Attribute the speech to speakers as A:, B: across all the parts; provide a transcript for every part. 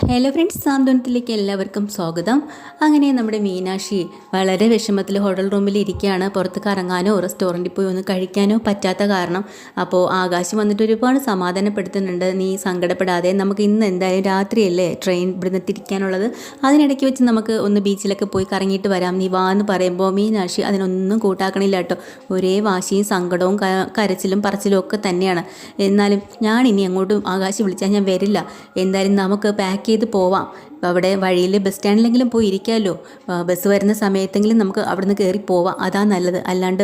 A: Hello friends സാന്ത്വനത്തിലേക്ക് എല്ലാവർക്കും സ്വാഗതം. അങ്ങനെ നമ്മുടെ മീനാക്ഷി വളരെ വിഷമത്തിൽ ഹോട്ടൽ റൂമിൽ ഇരിക്കുകയാണ്. പുറത്ത് കറങ്ങാനോ റെസ്റ്റോറന്റിൽ പോയി ഒന്ന് കഴിക്കാനോ പറ്റാത്ത കാരണം. അപ്പോൾ ആകാശം വന്നിട്ട് ഒരുപാട് സമാധാനപ്പെടുത്തുന്നുണ്ട്. നീ സങ്കടപ്പെടാതെ നമുക്ക് ഇന്ന് എന്തായാലും രാത്രിയല്ലേ ട്രെയിൻ ഇവിടുന്ന് തിരിക്കാനുള്ളത്? അതിനിടയ്ക്ക് വെച്ച് നമുക്ക് ഒന്ന് ബീച്ചിലൊക്കെ പോയി കറങ്ങിയിട്ട് വരാം. നീ വാ എന്ന് പറയുമ്പോൾ മീനാക്ഷി അതിനൊന്നും കൂട്ടാക്കണില്ല കേട്ടോ. ഒരേ വാശിയും സങ്കടവും കരച്ചിലും പറച്ചിലും ഒക്കെ തന്നെയാണ്. എന്നാലും ഞാൻ ഇനി അങ്ങോട്ടും ആകാശം വിളിച്ചാൽ ഞാൻ വരില്ല. എന്തായാലും നമുക്ക് പാക്ക് ചെയ്ത് പോവാം. അവിടെ വഴിയിൽ ബസ് സ്റ്റാൻഡിലെങ്കിലും പോയി ഇരിക്കാമല്ലോ ബസ് വരുന്ന സമയത്തെങ്കിലും നമുക്ക് അവിടുന്ന് കയറി പോവാം. അതാ നല്ലത്. അല്ലാണ്ട്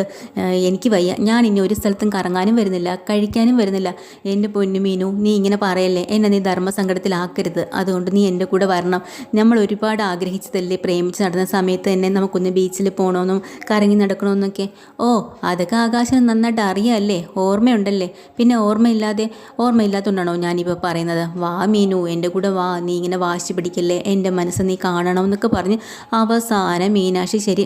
A: എനിക്ക് വയ്യ. ഞാൻ ഇനി ഒരു സ്ഥലത്തും കറങ്ങാനും വരുന്നില്ല കഴിക്കാനും വരുന്നില്ല. എന്റെ പൊന്നു മീനു നീ ഇങ്ങനെ പറയല്ലേ? എന്നെ നീ ധർമ്മസങ്കടത്തിലാക്കരുത്. അതുകൊണ്ട് നീ എന്റെ കൂടെ വരണം. നമ്മൾ ഒരുപാട് ആഗ്രഹിച്ചതല്ലേ പ്രേമിച്ച് നടന്ന സമയത്ത് തന്നെ നമുക്കൊന്ന് ബീച്ചിൽ പോകണമെന്നും കറങ്ങി നടക്കണമെന്നൊക്കെ ഓ അതൊക്കെ ആകാശം നന്നായിട്ട് അറിയാമല്ലേ ഓർമ്മയുണ്ടല്ലേ? പിന്നെ ഓർമ്മയില്ലാതെ ഓർമ്മയില്ലാത്തതുകൊണ്ടാണോ ഞാനിപ്പോൾ പറയുന്നത്? വാ മീനു എന്റെ കൂടെ വാ. നീ ഇങ്ങനെ വാശി പിടിക്കല്ലേ? എന്റെ മനസ്സ് നീ കാണണം എന്നൊക്കെ പറഞ്ഞ് അവസാനം മീനാക്ഷി ശരി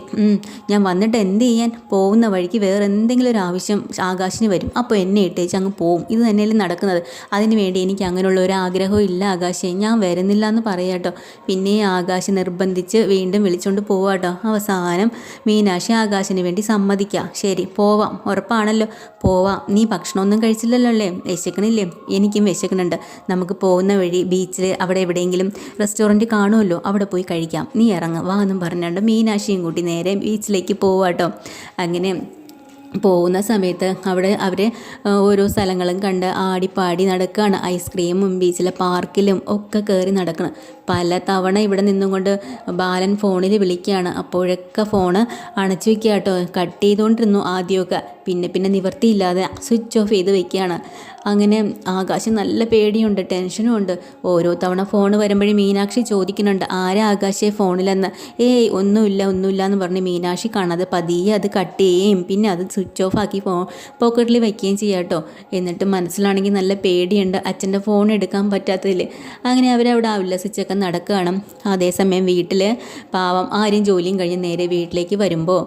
A: ഞാൻ വന്നിട്ട് എന്ത് ചെയ്യാൻ? പോകുന്ന വഴിക്ക് വേറെ എന്തെങ്കിലും ഒരു ആവശ്യം ആകാശിന് വരും. അപ്പോൾ എന്നെ ഇട്ടേച്ച് അങ്ങ് പോവും. ഇത് തന്നെയല്ലേ നടക്കുന്നത്. അതിന് വേണ്ടി എനിക്ക് അങ്ങനെയുള്ള ഒരു ആഗ്രഹവും ഇല്ല ആകാശേ. ഞാൻ വരുന്നില്ല എന്ന് പറയാട്ടോ പിന്നെ ആകാശ് നിർബന്ധിച്ച് വീണ്ടും വിളിച്ചുകൊണ്ട് പോവാട്ടോ അവസാനം മീനാക്ഷി ആകാശിന് വേണ്ടി സമ്മതിക്കാം. ശരി പോവാം. ഉറപ്പാണല്ലോ. പോവാം. നീ ഭക്ഷണമൊന്നും കഴിച്ചില്ലല്ലോ അല്ലേ? വിശക്കണില്ലേ? എനിക്കും വിശക്കണുണ്ട് നമുക്ക് പോകുന്ന വഴി ബീച്ചിൽ അവിടെ എവിടെയെങ്കിലും റെസ്റ്റോറന്റ് കാണുമല്ലോ അവിടെ പോയി കഴിക്കാം. നീ ഇറങ്ങ വാ എന്നും പറഞ്ഞുകൊണ്ട് മീനാക്ഷിയും കൂട്ടി നേരെ ബീച്ചിലേക്ക് പോവാട്ടോ അങ്ങനെ പോകുന്ന സമയത്ത് അവിടെ അവർ ഓരോ സ്ഥലങ്ങളും കണ്ട് ആടിപ്പാടി നടക്കുകയാണ് ഐസ്ക്രീമും ബീച്ചിലെ പാർക്കിലും ഒക്കെ കയറി നടക്കണം. പല തവണ ഇവിടെ നിന്നും കൊണ്ട് ബാലൻ ഫോണിൽ വിളിക്കുകയാണ് അപ്പോഴൊക്കെ ഫോണ് അണച്ചു വെക്കുക കേട്ടോ കട്ട് ചെയ്തുകൊണ്ടിരുന്നു ആദ്യമൊക്കെ. പിന്നെ പിന്നെ നിവർത്തിയില്ലാതെ സ്വിച്ച് ഓഫ് ചെയ്ത് വെക്കുകയാണ്. അങ്ങനെ ആകാശം നല്ല പേടിയുണ്ട് ടെൻഷനും ഉണ്ട്. ഓരോ തവണ ഫോൺ വരുമ്പോഴും മീനാക്ഷി ചോദിക്കുന്നുണ്ട് ആരാ ആകാശേ ഫോണിലെന്ന് ഏയ് ഒന്നുമില്ല ഒന്നുമില്ല എന്ന് പറഞ്ഞ് മീനാക്ഷി കാണാതെ പതിയെ അത് കട്ട് ചെയ്യുകയും പിന്നെ അത് സ്വിച്ച് ഓഫ് ആക്കി ഫോ പോക്കറ്റിൽ വയ്ക്കുകയും ചെയ്യാം കേട്ടോ എന്നിട്ട് മനസ്സിലാണെങ്കിൽ നല്ല പേടിയുണ്ട് അച്ഛന്റെ ഫോൺ എടുക്കാൻ പറ്റാത്തതിൽ അങ്ങനെ അവരവിടെ ഉല്ലസിച്ചൊക്കെ നടക്കുകയാണ്. അതേസമയം വീട്ടിൽ പാവം ആരും ജോലിയും കഴിഞ്ഞ് നേരെ വീട്ടിലേക്ക് വരുമ്പോൾ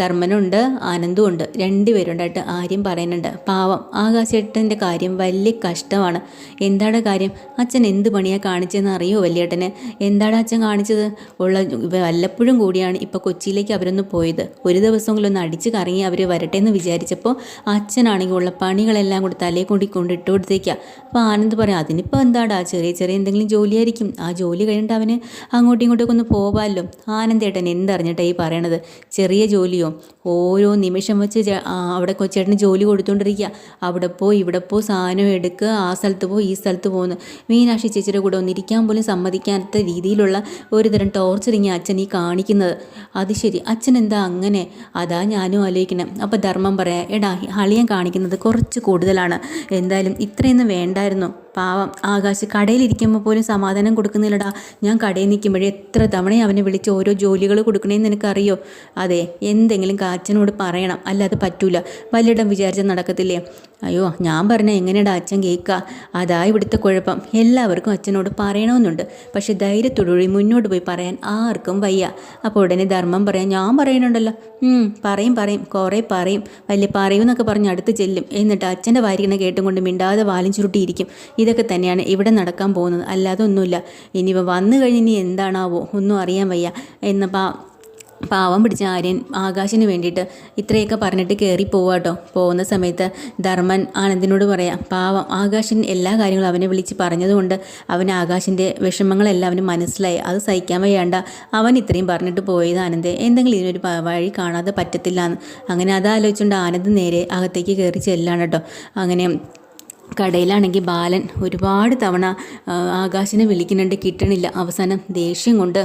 A: ധർമ്മനുണ്ട് ആനന്ദും ഉണ്ട്. രണ്ടുപേരുണ്ടായിട്ട് ആര്യം പറയുന്നുണ്ട്. പാവം. ആകാശേട്ടന്റെ കാര്യം വലിയ കഷ്ടമാണ്. എന്താണ് കാര്യം? അച്ഛൻ എന്ത് പണിയാണ് കാണിച്ചതെന്ന് അറിയോ വലിയേട്ടന്? എന്താണ് അച്ഛൻ കാണിച്ചത്? ഉള്ള വല്ലപ്പോഴും കൂടിയാണ് ഇപ്പോൾ കൊച്ചിയിലേക്ക് അവരൊന്ന് പോയത്. ഒരു ദിവസമെങ്കിലും ഒന്ന് അടിച്ച് കറങ്ങി അവർ വരട്ടെ എന്ന് വിചാരിച്ചപ്പോൾ അച്ഛനാണെങ്കിൽ ഉള്ള പണികളെല്ലാം കൂടി തലയെ കൂടി കൊണ്ടിട്ട് കൊടുത്തേക്കുക അപ്പോൾ ആനന്ദ് പറയാം അതിനിപ്പോൾ എന്താടാ? ചെറിയ ചെറിയ എന്തെങ്കിലും ജോലിയായിരിക്കും. ആ ജോലി കഴിഞ്ഞിട്ട് അവന് അങ്ങോട്ടും ഇങ്ങോട്ടൊക്കെ ഒന്ന് പോവാമല്ലോ ആനന്ദേട്ടൻ എന്തറിഞ്ഞിട്ടാണ് ഈ പറയണത്? ചെറിയ ജോലിയോ? ഓരോ നിമിഷം വെച്ച് അവിടെ കൊച്ചേട്ടന് ജോലി കൊടുത്തുകൊണ്ടിരിക്കുക അവിടെ പോയി ഇവിടെ പോ സാധനം എടുക്കുക ആ സ്ഥലത്ത് പോ ഈ സ്ഥലത്ത് പോകുന്നു മീനാക്ഷി ചേച്ചിയുടെ കൂടെ ഒന്നിരിക്കാൻ പോലും സമ്മതിക്കാത്ത രീതിയിലുള്ള ഒരുതരം ടോർച്ചറിങ് അച്ഛൻ ഈ കാണിക്കുന്നത്. അത് ശരി. അച്ഛൻ എന്താ അങ്ങനെ? അതാ ഞാനും ആലോചിക്കണം അപ്പോൾ ധർമ്മം പറയാം എടാ അളിയൻ കാണിക്കുന്നത് കുറച്ച് കൂടുതലാണ്. എന്തായാലും ഇത്രയൊന്നും വേണ്ടായിരുന്നു. പാവം ആകാശ് കടയിലിരിക്കുമ്പോൾ പോലും സമാധാനം കൊടുക്കുന്നില്ലടാ. ഞാൻ കടയിൽ നിൽക്കുമ്പോഴേ എത്ര തവണ അവനെ വിളിച്ച് ഓരോ ജോലികൾ കൊടുക്കണേന്ന് നിനക്കറിയോ? അതെ എന്തെങ്കിലും അച്ഛനോട് പറയണം. അല്ലാതെ പറ്റൂല. വല്ലിടം വിചാരിച്ച നടക്കത്തില്ലേ? അയ്യോ ഞാൻ പറഞ്ഞ എങ്ങനെയാണ് അച്ഛൻ കേൾക്കുക അതാ ഇവിടുത്തെ കുഴപ്പം. എല്ലാവർക്കും അച്ഛനോട് പറയണമെന്നുണ്ട് പക്ഷെ ധൈര്യത്തോടുകൂടി മുന്നോട്ട് പോയി പറയാൻ ആർക്കും വയ്യ. അപ്പോൾ ഉടനെ ധർമ്മം പറയാൻ ഞാൻ പറയണുണ്ടല്ലോ പറയും പറയും. കുറേ പറയും. വലിയ പറയുമെന്നൊക്കെ പറഞ്ഞ് അടുത്ത് ചെല്ലും. എന്നിട്ട് അച്ഛന്റെ വാരിക്കണ കേട്ടും കൊണ്ട് മിണ്ടാതെ വാലും ചുരുട്ടിയിരിക്കും. ഇതൊക്കെ തന്നെയാണ് ഇവിടെ നടക്കാൻ പോകുന്നത്. അല്ലാതെ ഒന്നുമില്ല. ഇനിയിപ്പോൾ വന്നു കഴിഞ്ഞ് ഇനി എന്താണാവോ? ഒന്നും അറിയാൻ വയ്യ. എന്നപ്പോൾ പാവം പിടിച്ച ആര്യൻ ആകാശിന് വേണ്ടിയിട്ട് ഇത്രയൊക്കെ പറഞ്ഞിട്ട് കയറി പോവാട്ടോ പോകുന്ന സമയത്ത് ധർമ്മൻ ആനന്ദിനോട് പറയാം പാവം ആകാശൻ എല്ലാ കാര്യങ്ങളും അവനെ വിളിച്ച് പറഞ്ഞതുകൊണ്ട് അവൻ ആകാശിന്റെ വിഷമങ്ങളെല്ലാം അവന് മനസ്സിലായി. അത് സഹിക്കാൻ വയ്യാണ്ട. അവൻ ഇത്രയും പറഞ്ഞിട്ട് പോയത് ആനന്ദ്. എന്തെങ്കിലും ഇതിനൊരു വഴി കാണാതെ പറ്റത്തില്ല എന്ന് അങ്ങനെ അതാലോചിച്ചുകൊണ്ട് ആനന്ദ് നേരെ അകത്തേക്ക് കയറി ചെല്ലാണ് കേട്ടോ അങ്ങനെ കടയിലാണെങ്കിൽ ബാലൻ ഒരുപാട് തവണ ആകാശിനെ വിളിക്കുന്നുണ്ട്. കിട്ടണില്ല. അവസാനം ദേഷ്യം കൊണ്ട്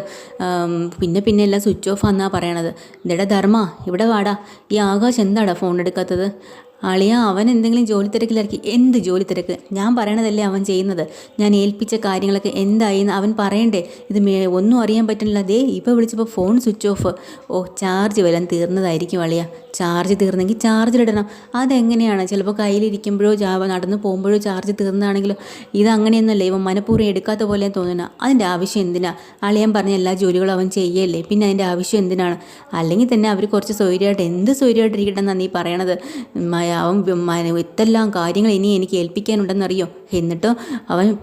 A: പിന്നെ പിന്നെ എല്ലാം സ്വിച്ച് ഓഫ് ആണെന്നാണ് പറയണത്. എന്താടാ ധർമ്മ? ഇവിടെ വാടാ. ഈ ആകാശ് എന്താടാ ഫോൺ എടുക്കാത്തത്? അളിയ അവൻ എന്തെങ്കിലും ജോലി തിരക്കിലായിരിക്കും. എന്ത് ജോലി തിരക്ക്? ഞാൻ പറയണതല്ലേ അവൻ ചെയ്യുന്നത്? ഞാൻ ഏൽപ്പിച്ച കാര്യങ്ങളൊക്കെ എന്തായി എന്ന് അവൻ പറയണ്ടേ? ഇത് മേ ഒന്നും അറിയാൻ പറ്റുന്നില്ല. ദേ ഇപ്പോൾ വിളിച്ചപ്പോൾ ഫോൺ സ്വിച്ച് ഓഫ്. ഓ ചാർജ് വരാൻ തീർന്നതായിരിക്കും അളിയ. ചാർജ് തീർന്നെങ്കിൽ ചാർജിലിടണം അതെങ്ങനെയാണ്? ചിലപ്പോൾ കയ്യിലിരിക്കുമ്പോഴോ നടന്നു പോകുമ്പോഴോ ചാർജ് തീർന്നതാണെങ്കിലോ? ഇത് അങ്ങനെയൊന്നുമല്ല ഇവൻ മനഃപൂർവം എടുക്കാത്ത പോലെ തോന്നുന്നു. അതിന്റെ ആവശ്യം എന്തിനാ? അളിയൻ പറഞ്ഞ എല്ലാ ജോലികളും അവൻ ചെയ്യല്ലേ? പിന്നെ അതിന്റെ ആവശ്യം എന്തിനാണ്? അല്ലെങ്കിൽ തന്നെ അവർ കുറച്ച് സ്വൈര്യമായിട്ട് എന്ത് സൗകര്യമായിട്ടിരിക്കട്ടെ എന്നാണ് നീ പറയണത്? അവൻ എന്തെല്ലാം കാര്യങ്ങൾ ഇനി എനിക്ക് ഏൽപ്പിക്കാനുണ്ടെന്നറിയോ? എന്നിട്ട് അവൻ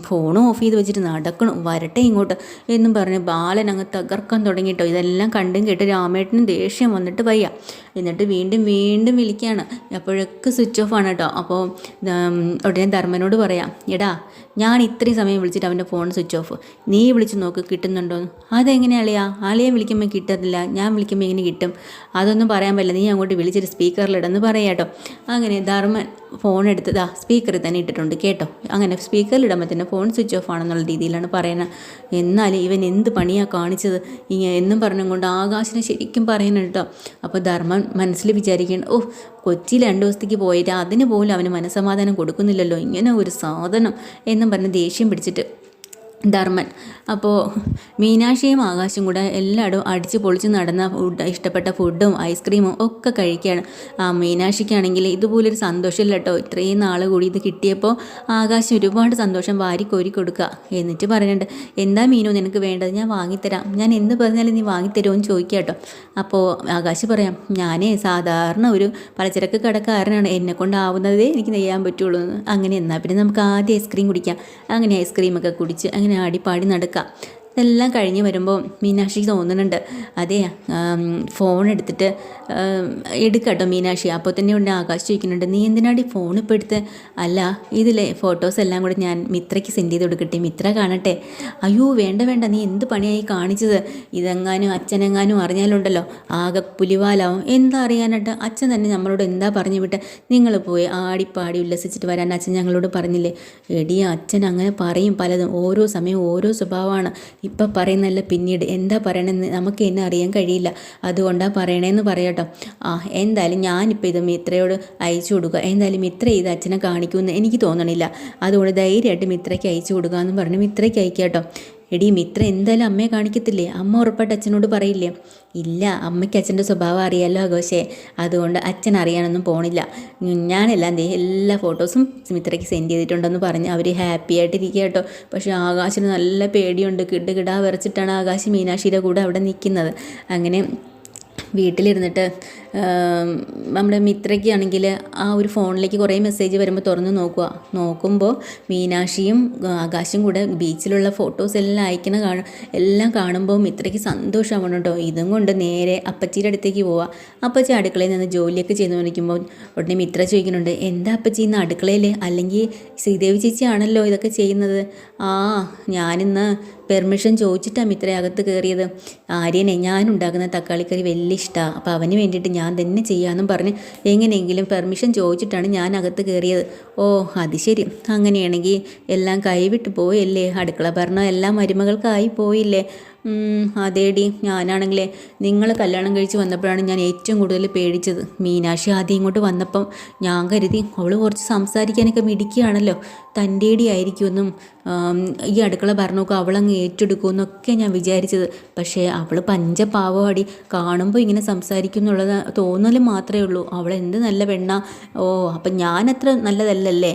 A: ഫോൺ ഓഫ് ചെയ്ത് വെച്ചിട്ട് നടക്കണം. വരട്ടെ ഇങ്ങോട്ട് എന്നും പറഞ്ഞ് ബാലൻ അങ്ങ് തകർക്കാൻ തുടങ്ങിയിട്ടോ ഇതെല്ലാം കണ്ടും കേട്ട് രാമേട്ടനും ദേഷ്യം വന്നിട്ട് വയ്യ. എന്നിട്ട് വീണ്ടും വീണ്ടും വിളിക്കുകയാണ് അപ്പോഴൊക്കെ സ്വിച്ച് ഓഫ് ആണ് കേട്ടോ. അപ്പോൾ ഉടനെ ധർമ്മനോട് പറയാം എടാ ഞാൻ ഇത്രയും സമയം വിളിച്ചിട്ട് അവന്റെ ഫോൺ സ്വിച്ച് ഓഫ് നീ വിളിച്ച് നോക്ക് കിട്ടുന്നുണ്ടോ? അതെങ്ങനെ അളിയാ? ആളിയെ വിളിക്കുമ്പോൾ കിട്ടത്തില്ല. ഞാൻ വിളിക്കുമ്പോൾ എങ്ങനെ കിട്ടും? അതൊന്നും പറയാൻ പറ്റില്ല. നീ അങ്ങോട്ട് വിളിച്ചിട്ട് സ്പീക്കറിലിടന്ന് പറയാം കേട്ടോ. അങ്ങനെ ധർമ്മൻ ഫോൺ എടുത്ത് ദാ സ്പീക്കറിൽ തന്നെ ഇട്ടിട്ടുണ്ട് കേട്ടോ. അങ്ങനെ സ്പീക്കറിൽ ഇടുമ്പോൾ തന്നെ ഫോൺ സ്വിച്ച് ഓഫ് ആണെന്നുള്ള രീതിയിലാണ് പറയുന്നത് എന്നാൽ ഇവൻ എന്ത് പണിയാണ് കാണിച്ചത്? ഇങ്ങനെ എന്നും പറഞ്ഞും കൊണ്ട് ആകാശിനെ ശരിക്കും പറയുന്നുണ്ട് കേട്ടോ. അപ്പോൾ ധർമ്മൻ മനസ്സിൽ വിചാരിക്കണം ഓ കൊച്ചി രണ്ട് ദിവസത്തേക്ക് പോയിട്ട് അതിന് പോലും അവന് മനസ്സമാധാനം കൊടുക്കുന്നില്ലല്ലോ ഇങ്ങനെ ഒരു സാധനം എന്നും പറഞ്ഞ് ദേഷ്യം പിടിച്ചിട്ട് ധർമ്മൻ. അപ്പോൾ മീനാക്ഷിയും ആകാശും കൂടെ എല്ലായിടും അടിച്ച് പൊളിച്ച് നടന്ന ഫുഡ് ഇഷ്ടപ്പെട്ട ഫുഡും ഐസ്ക്രീമും ഒക്കെ കഴിക്കുകയാണ്. ആ മീനാക്ഷിക്കാണെങ്കിൽ ഇതുപോലൊരു സന്തോഷമില്ല കേട്ടോ. ഇത്രയും നാൾ കൂടി ഇത് കിട്ടിയപ്പോൾ ആകാശം ഒരുപാട് സന്തോഷം വാരി കോരി കൊടുക്കുക എന്നിട്ട് പറയുന്നുണ്ട് എന്താ മീനു നിനക്ക് വേണ്ടത്? ഞാൻ വാങ്ങിത്തരാം. ഞാൻ എന്ത് പറഞ്ഞാലും നീ വാങ്ങിത്തരുമോ എന്ന് ചോദിക്കുക കേട്ടോ. അപ്പോൾ ആകാശ് പറയാം ഞാനേ സാധാരണ ഒരു പലചരക്ക് കടക്കാരനാണ്. എന്നെ കൊണ്ടാവുന്നതേ എനിക്ക് ചെയ്യാൻ പറ്റുള്ളൂ. അങ്ങനെ എന്നാൽ പിന്നെ നമുക്ക് ആദ്യം ഐസ്ക്രീം കുടിക്കാം. അങ്ങനെ ഐസ്ക്രീമൊക്കെ കുടിച്ച് അങ്ങനെ ആടിപ്പാടി നടക്കാം. ഇതെല്ലാം കഴിഞ്ഞ് വരുമ്പോൾ മീനാക്ഷിക്ക് തോന്നുന്നുണ്ട്. അതെ ഫോൺ എടുത്തിട്ട് എടുക്കട്ടോ മീനാക്ഷി. അപ്പോൾ തന്നെ ഉണ്ട് ആകാശ് ചോദിക്കുന്നുണ്ട് നീ എന്തിനാടി ഫോൺ ഇപ്പോൾ എടുത്ത്? അല്ല ഇതിലെ ഫോട്ടോസ് എല്ലാം കൂടെ ഞാൻ മിത്രയ്ക്ക് സെൻഡ് ചെയ്ത് കൊടുക്കട്ടെ മിത്ര കാണട്ടെ. അയ്യോ വേണ്ട വേണ്ട നീ എന്ത് പണിയായി കാണിച്ചത്? ഇതെങ്ങാനും അച്ഛനെങ്ങാനും അറിഞ്ഞാലുണ്ടല്ലോ ആകെ പുലിവാലാവും. എന്താ അറിയാനായിട്ട്? അച്ഛൻ തന്നെ നമ്മളോട് എന്താ പറഞ്ഞു വിട്ട് നിങ്ങൾ പോയി ആടിപ്പാടി ഉല്ലസിച്ചിട്ട് വരാൻ അച്ഛൻ ഞങ്ങളോട് പറഞ്ഞില്ലേ? എടി അച്ഛൻ അങ്ങനെ പറയും പലതും ഓരോ സമയം ഓരോ സ്വഭാവമാണ്. ഇപ്പം പറയുന്നല്ല പിന്നീട് എന്താ പറയണമെന്ന് നമുക്ക് എന്നെ അറിയാൻ കഴിയില്ല. അതുകൊണ്ടാണ് പറയണേന്ന് പറയട്ടോ. ആ എന്തായാലും ഞാനിപ്പോൾ ഇത് മിത്രയോട് അയച്ചു കൊടുക്കുക. എന്തായാലും മിത്ര ഇത് അച്ഛനെ കാണിക്കുമെന്ന് എനിക്ക് തോന്നണില്ല. അതുകൊണ്ട് ധൈര്യമായിട്ട് മിത്രയ്ക്ക് അയച്ചു കൊടുക്കുക എന്ന് പറഞ്ഞ് മിത്രയ്ക്ക് അയക്കാം കേട്ടോ എടി മിത്ര എന്തായാലും അമ്മയെ കാണിക്കത്തില്ലേ? അമ്മ ഉറപ്പായിട്ട് അച്ഛനോട് പറയില്ലേ? ഇല്ല അമ്മയ്ക്ക് അച്ഛന്റെ സ്വഭാവം അറിയാലോ ആഘോഷേ. അതുകൊണ്ട് അച്ഛൻ അറിയാനൊന്നും പോണില്ല. ഞാനെല്ലാം ദേ എല്ലാ ഫോട്ടോസും മിത്രയ്ക്ക് സെൻഡ് ചെയ്തിട്ടുണ്ടെന്ന് പറഞ്ഞ് അവർ ഹാപ്പി ആയിട്ടിരിക്കുക കേട്ടോ. പക്ഷേ ആകാശിന് നല്ല പേടിയുണ്ട്. കിട് കിടാ വിറച്ചിട്ടാണ് ആകാശ് മീനാക്ഷിയുടെ കൂടെ അവിടെ നിൽക്കുന്നത് അങ്ങനെ വീട്ടിലിരുന്നിട്ട് നമ്മുടെ മിത്രയ്ക്കാണെങ്കിൽ ആ ഒരു ഫോണിലേക്ക് കുറേ മെസ്സേജ് വരുമ്പോൾ തുറന്ന് നോക്കുക. നോക്കുമ്പോൾ മീനാക്ഷിയും ആകാശും കൂടെ ബീച്ചിലുള്ള ഫോട്ടോസ് എല്ലാം അയക്കണ കാണും എല്ലാം കാണുമ്പോൾ മിത്രയ്ക്ക് സന്തോഷമാവണം കേട്ടോ. ഇതും കൊണ്ട് നേരെ അപ്പച്ചിയുടെ അടുത്തേക്ക് പോവുക അപ്പച്ചി അടുക്കളയിൽ നിന്ന് ജോലിയൊക്കെ ചെയ്തുകൊണ്ടിരിക്കുമ്പോൾ ഉടനെ മിത്ര ചോദിക്കുന്നുണ്ട് എന്താ അപ്പച്ചി ഇന്ന് അടുക്കളയിൽ അല്ലെങ്കിൽ ശ്രീദേവി ചേച്ചി ആണല്ലോ ഇതൊക്കെ ചെയ്യുന്നത്? ആ ഞാനിന്ന് പെർമിഷൻ ചോദിച്ചിട്ടാണ് മിത്രയകത്ത് കയറിയത് ആര്യനെ ഞാൻ ഉണ്ടാക്കുന്ന തക്കാളിക്കറി വലിയ ഇഷ്ടമാണ് അപ്പോൾ അവന് വേണ്ടിയിട്ട് ഞാൻ തന്നെ ചെയ്യാമെന്നും പറഞ്ഞ് എങ്ങനെയെങ്കിലും പെർമിഷൻ ചോദിച്ചിട്ടാണ് ഞാൻ അകത്ത് കയറിയത്. ഓ അത് ശരി. അങ്ങനെയാണെങ്കിൽ എല്ലാം കൈവിട്ട് പോയല്ലേ? അടുക്കള ഭരണം എല്ലാം മരുമകൾക്കായി പോയില്ലേ? അതേടി. ഞാനാണെങ്കിലേ നിങ്ങൾ കല്യാണം കഴിച്ച് വന്നപ്പോഴാണ് ഞാൻ ഏറ്റവും കൂടുതൽ പേടിച്ചത്. മീനാക്ഷി ആദ്യം ഇങ്ങോട്ട് വന്നപ്പം ഞാൻ കരുതി അവൾ കുറച്ച് സംസാരിക്കാനൊക്കെ മിടിക്കുകയാണല്ലോ തന്റെടി ആയിരിക്കുമെന്നും ഈ അടുക്കള ഭരണമൊക്കെ അവളങ്ങ് ഏറ്റെടുക്കുമെന്നൊക്കെ ഞാൻ വിചാരിച്ചത്. പക്ഷേ അവൾ പഞ്ചപാവടി കാണുമ്പോൾ ഇങ്ങനെ സംസാരിക്കും എന്നുള്ളത് തോന്നൽ മാത്രമേ ഉള്ളൂ. അവൾ എന്ത് നല്ല പെണ്ണ. ഓ അപ്പം ഞാനത്ര നല്ലതല്ലല്ലേ?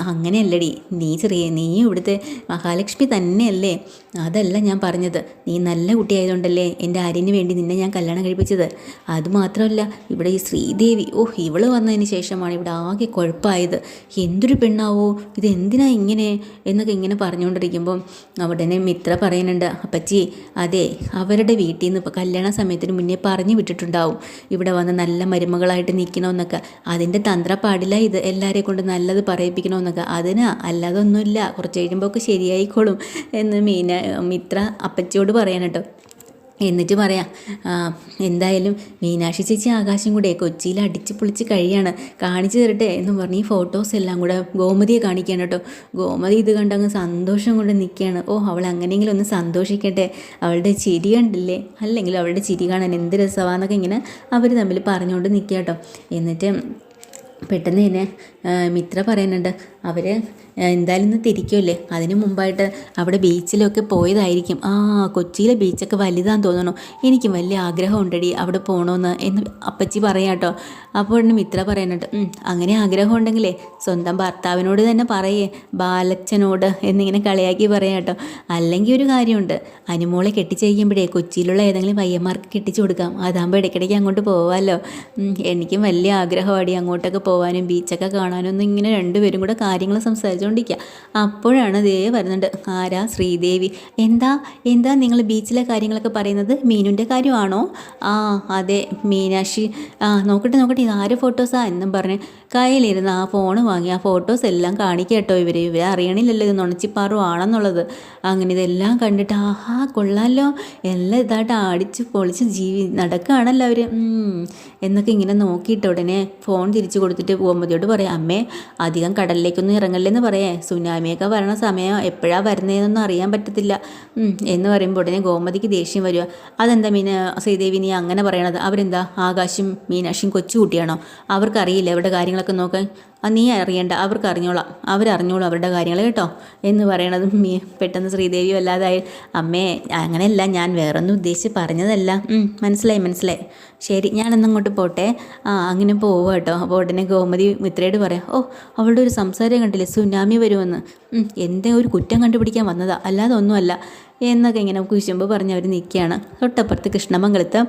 A: അങ്ങനെയല്ലടി. നീ ചെറിയ നീ ഇവിടുത്തെ മഹാലക്ഷ്മി തന്നെയല്ലേ? അതല്ല ഞാൻ പറഞ്ഞത്. നീ നല്ല കുട്ടിയായതുകൊണ്ടല്ലേ എന്റെ ആര്യന് വേണ്ടി നിന്നെ ഞാൻ കല്യാണം കഴിപ്പിച്ചത്? അതുമാത്രമല്ല ഇവിടെ ഈ ശ്രീദേവി ഓ ഇവൾ വന്നതിന് ശേഷമാണ് ഇവിടെ ആകെ കുഴപ്പമായത് എന്തൊരു പെണ്ണാവോ? ഇത് എന്തിനാ ഇങ്ങനെ? എന്നൊക്കെ ഇങ്ങനെ പറഞ്ഞുകൊണ്ടിരിക്കുമ്പം അവിടെ മിത്ര പറയുന്നുണ്ട് അപ്പച്ചി അതെ അവരുടെ വീട്ടിൽ നിന്ന് ഇപ്പോൾ കല്യാണ സമയത്തിന് മുന്നേ പറഞ്ഞു വിട്ടിട്ടുണ്ടാവും. ഇവിടെ വന്ന് നല്ല മരുമകളായിട്ട് നിൽക്കണമെന്നൊക്കെ. അതിന്റെ തന്ത്രപ്പാടില്ല ഇത്. എല്ലാവരെ കൊണ്ട് നല്ലത് പറയിപ്പിക്കണമെന്നൊക്കെ. അതിനാ അല്ലാതെ ഒന്നുമില്ല. കുറച്ച് കഴിയുമ്പോൾ ഒക്കെ ശരിയായിക്കോളും. എന്ന് മീന മിത്ര അപ്പച്ചിയോട് പറയാൻ കേട്ടോ എന്നിട്ട് പറയാം എന്തായാലും മീനാക്ഷി ചേച്ചി ആകാശം കൂടെ കൊച്ചിയിൽ അടിച്ച് പൊളിച്ച് കഴിയാണ്. കാണിച്ചു തരട്ടെ എന്ന് പറഞ്ഞ് ഈ ഫോട്ടോസ് എല്ലാം കൂടെ ഗോമതിയെ കാണിക്കുകയാണ് കേട്ടോ ഗോമതി ഇത് കണ്ടങ്ങ് സന്തോഷം കൊണ്ട് നിൽക്കുകയാണ് ഓ അവൾ അങ്ങനെയെങ്കിലും ഒന്ന് സന്തോഷിക്കട്ടെ. അവളുടെ ചിരി കണ്ടില്ലേ? അല്ലെങ്കിൽ അവളുടെ ചിരി കാണാൻ എന്ത് രസമാണെന്നൊക്കെ ഇങ്ങനെ അവർ തമ്മിൽ പറഞ്ഞുകൊണ്ട് നിൽക്കുക കേട്ടോ എന്നിട്ട് പെട്ടെന്ന് തന്നെ മിത്ര പറയുന്നുണ്ട് അവർ എന്തായാലും ഇന്ന് തിരിക്കുമല്ലേ അതിന് മുമ്പായിട്ട് അവിടെ ബീച്ചിലൊക്കെ പോയതായിരിക്കും. ആ കൊച്ചിയിലെ ബീച്ചൊക്കെ വലുതാന്ന് തോന്നുന്നു. എനിക്ക് വലിയ ആഗ്രഹം ഉണ്ടടി അവിടെ പോകണമെന്ന് എന്ന് അപ്പച്ചി പറയാം കേട്ടോ അപ്പോൾ ഉടനെ മിത്ര പറയാനുണ്ട് അങ്ങനെ ആഗ്രഹം ഉണ്ടെങ്കിലേ സ്വന്തം ഭർത്താവിനോട് തന്നെ പറയേ ബാലച്ചനോട് എന്നിങ്ങനെ കളിയാക്കി പറയാം കേട്ടോ അല്ലെങ്കിൽ ഒരു കാര്യമുണ്ട് അനുമോളെ കെട്ടിച്ചയക്കുമ്പോഴേ കൊച്ചിയിലുള്ള ഏതെങ്കിലും പയ്യന്മാർക്ക് കെട്ടിച്ചു കൊടുക്കാം. അതാകുമ്പോൾ ഇടയ്ക്കിടയ്ക്ക് അങ്ങോട്ട് പോവാമല്ലോ എനിക്കും വലിയ ആഗ്രഹമാടി അങ്ങോട്ടൊക്കെ പോകാനും ബീച്ചൊക്കെ കാണാനും ഒന്നും ഇങ്ങനെ രണ്ടുപേരും കൂടെ കാര്യങ്ങൾ സംസാരിച്ചുകൊണ്ടിരിക്കുക അപ്പോഴാണ് ദേ വരുന്നുണ്ട്. ആരാ? ശ്രീദേവി. എന്താ? എന്താ നിങ്ങൾ ബീച്ചിലെ കാര്യങ്ങളൊക്കെ പറയുന്നത്? മീനുന്റെ കാര്യമാണോ? ആ അതെ. മീനാക്ഷി. ആ നോക്കട്ടെ നോക്കട്ടെ. ഇത് ഫോട്ടോസാ? എന്നും പറഞ്ഞ് കയ്യിലിരുന്ന് ആ ഫോൺ വാങ്ങി ആ ഫോട്ടോസ് എല്ലാം കാണിക്കുക കേട്ടോ ഇവർ ഇവരെ അറിയണില്ലല്ലോ ഇത് നുണച്ചിപ്പാറു ആണെന്നുള്ളത് അങ്ങനെ ഇതെല്ലാം കണ്ടിട്ട് ആഹാ കൊള്ളാലോ. എല്ലാം ഇതായിട്ട് അടിച്ച് പൊളിച്ച് ജീവി നടക്കുകയാണല്ലോ അവർ എന്നൊക്കെ ഇങ്ങനെ നോക്കിയിട്ട് ഉടനെ ഫോൺ തിരിച്ചു കൊടുത്തിട്ട് പോകുമ്പോഴോട് പറയാം അമ്മേ അധികം കടലിലേക്കൊന്നും ഇറങ്ങല്ലെന്ന് പറയേ സുനാമിയൊക്കെ വരണ സമയം എപ്പോഴാണ് വരുന്നതെന്നൊന്നും അറിയാൻ പറ്റത്തില്ല. എന്ന് പറയുമ്പോൾ ഉടനെ ഗോമതിക്ക് ദേഷ്യം വരിക അതെന്താ മീന ശ്രീദേവി നീ അങ്ങനെ പറയണത്? അവരെന്താ? ആകാശും മീനാക്ഷിയും കൊച്ചുകുട്ടിയാണോ? അവർക്കറിയില്ല അവരുടെ കാര്യങ്ങളൊക്കെ നോക്കാൻ. നീ അറിയണ്ട. അവർക്ക് അറിഞ്ഞോളാം. അവരറിഞ്ഞോളൂ അവരുടെ കാര്യങ്ങൾ കേട്ടോ. എന്ന് പറയണത് പെട്ടെന്ന് ശ്രീദേവി വല്ലാതായി. അമ്മേ അങ്ങനെയല്ല ഞാൻ വേറൊന്നും ഉദ്ദേശിച്ച് പറഞ്ഞതല്ല. മനസ്സിലായി മനസ്സിലായി. ശരി ഞാനൊന്നും അങ്ങോട്ട് പോട്ടെ. ആ അങ്ങനെ പോവുക കേട്ടോ. അപ്പോൾ ഉടനെ ഗോമതി മിത്രയോട് പറയാം ഓ അവളുടെ ഒരു സംസാരം കണ്ടില്ലേ? സുനാമി വരുമെന്ന്. എന്തേ ഒരു കുറ്റം കണ്ടുപിടിക്കാൻ വന്നതാ. അല്ലാതെ ഒന്നുമല്ല. എന്നൊക്കെ ഇങ്ങനെ കുശുമ്പ് പറഞ്ഞ് അവർ നിൽക്കുകയാണ്. തൊട്ടപ്പുറത്ത് കൃഷ്ണമംഗലത്ത്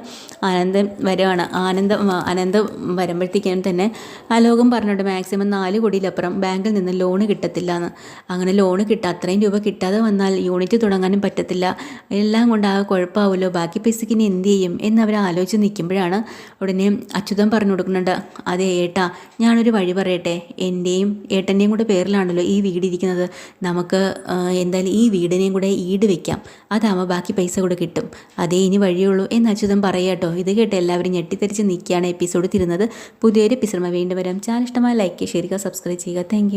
A: ആനന്ദം വരുവാണ്. ആനന്ദം ആനന്ദം വരുമ്പോഴത്തേക്കാണ് തന്നെ അലോകം പറഞ്ഞിട്ട് മാക്സിമം നാല് കോടിയിലപ്പുറം ബാങ്കിൽ നിന്ന് ലോണ് കിട്ടത്തില്ല എന്ന് അങ്ങനെ ലോണ് കിട്ടുക അത്രയും രൂപ കിട്ടാതെ വന്നാൽ യൂണിറ്റ് തുടങ്ങാനും പറ്റത്തില്ല. എല്ലാം കൊണ്ട് ആ കുഴപ്പമാവുമല്ലോ. ബാക്കി പൈസയ്ക്ക് ഇനി എന്ത് ചെയ്യും എന്ന് അവർ ആലോചിച്ച് നിൽക്കുമ്പോഴാണ് ഉടനെ അച്യുതം പറഞ്ഞു കൊടുക്കുന്നുണ്ട്. അതെ ഏട്ടാ ഞാനൊരു വഴി പറയട്ടെ. എന്റെയും ഏട്ടന്റെയും കൂടെ പേരിലാണല്ലോ ഈ വീടിരിക്കുന്നത് നമുക്ക് എന്തായാലും ഈ വീടിനെയും കൂടെ ഈട് വെക്കാം അതാകുമ്പോൾ ബാക്കി പൈസ കൂടെ കിട്ടും. അതേ ഇനി വഴിയുള്ളൂ എന്ന് അച്യുതൻ പറയാട്ടോ ഇത് കേട്ട് എല്ലാവരും ഞെട്ടിത്തെറിച്ച് നിൽക്കുകയാണ് എപ്പിസോഡ് തിരുന്നത് പുതിയൊരു എപ്പിസോഡ് വീണ്ടും വരാം. ചാനൽ ഇഷ്ടമായ ലൈക്ക് ചെയ്യുക സബ്സ്ക്രൈബ് ചെയ്യുക താങ്ക്